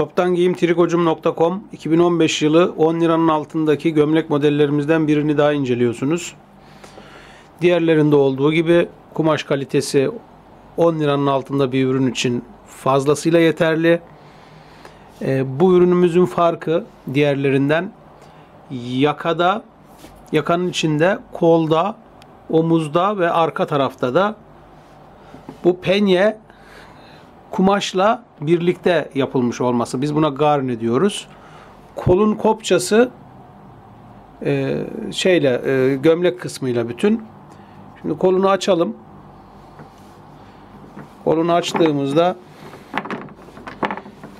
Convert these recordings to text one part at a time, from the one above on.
Toptan giyim trikocum.com 2015 yılı 10 liranın altındaki gömlek modellerimizden birini daha inceliyorsunuz. Diğerlerinde olduğu gibi kumaş kalitesi 10 liranın altında bir ürün için fazlasıyla yeterli. Ee, bu ürünümüzün farkı diğerlerinden yakada, yakanın içinde, kolda, omuzda ve arka tarafta da bu penye kumaşla birlikte yapılmış olması. Biz buna garni diyoruz. Kolun kopçası e, şeyle e, gömlek kısmıyla bütün. Şimdi kolunu açalım. Kolunu açtığımızda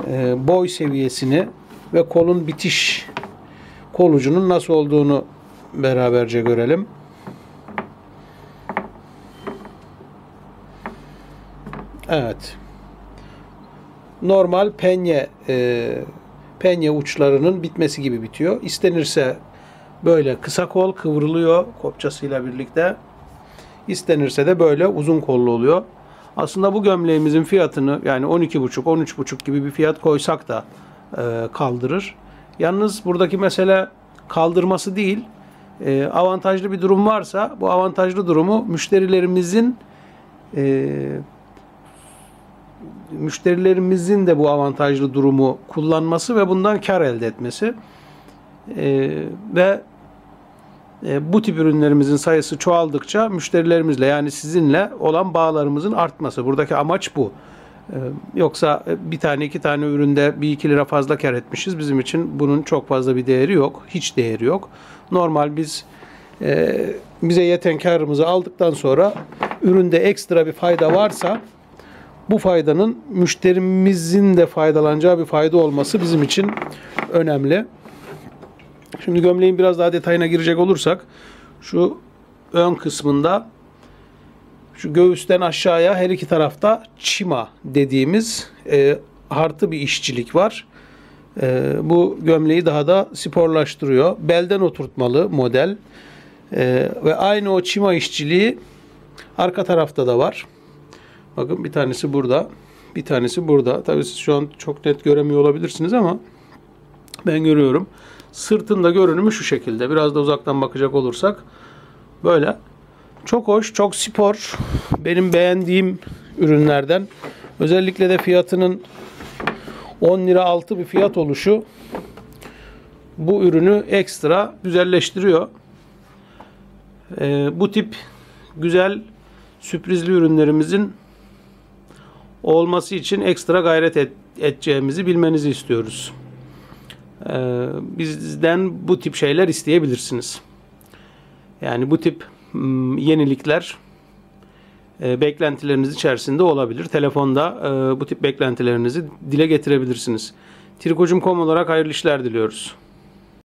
e, boy seviyesini ve kolun bitiş kolucunun nasıl olduğunu beraberce görelim. Evet. Normal penye e, penye uçlarının bitmesi gibi bitiyor. İstenirse böyle kısa kol kıvrılıyor kopçasıyla birlikte. İstenirse de böyle uzun kollu oluyor. Aslında bu gömleğimizin fiyatını yani 12,5 13,5 gibi bir fiyat koysak da e, kaldırır. Yalnız buradaki mesele kaldırması değil. E, avantajlı bir durum varsa bu avantajlı durumu müşterilerimizin e, müşterilerimizin de bu avantajlı durumu kullanması ve bundan kar elde etmesi e, ve e, bu tip ürünlerimizin sayısı çoğaldıkça müşterilerimizle yani sizinle olan bağlarımızın artması. Buradaki amaç bu. E, yoksa bir tane iki tane üründe bir iki lira fazla kar etmişiz. Bizim için bunun çok fazla bir değeri yok. Hiç değeri yok. Normal biz e, bize yeten karımızı aldıktan sonra üründe ekstra bir fayda varsa bu faydanın müşterimizin de faydalanacağı bir fayda olması bizim için önemli. Şimdi gömleğin biraz daha detayına girecek olursak şu ön kısmında şu göğüsten aşağıya her iki tarafta çima dediğimiz e, artı bir işçilik var. E, bu gömleği daha da sporlaştırıyor. Belden oturtmalı model. E, ve aynı o çima işçiliği arka tarafta da var. Bakın bir tanesi burada. Bir tanesi burada. Tabii siz şu an çok net göremiyor olabilirsiniz ama ben görüyorum. Sırtında görünümü şu şekilde. Biraz da uzaktan bakacak olursak böyle. Çok hoş, çok spor. Benim beğendiğim ürünlerden. Özellikle de fiyatının 10 lira altı bir fiyat oluşu bu ürünü ekstra güzelleştiriyor. Ee, bu tip güzel sürprizli ürünlerimizin olması için ekstra gayret et, edeceğimizi bilmenizi istiyoruz. Ee, bizden bu tip şeyler isteyebilirsiniz. Yani bu tip m, yenilikler e, beklentileriniz içerisinde olabilir. Telefonda e, bu tip beklentilerinizi dile getirebilirsiniz. Trikocum.com olarak hayırlı işler diliyoruz.